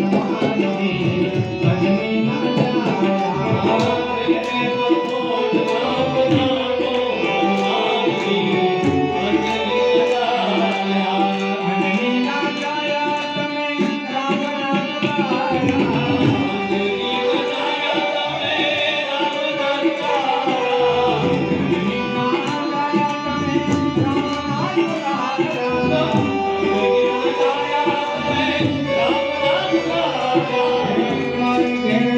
Thank you.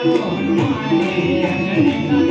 Oh, my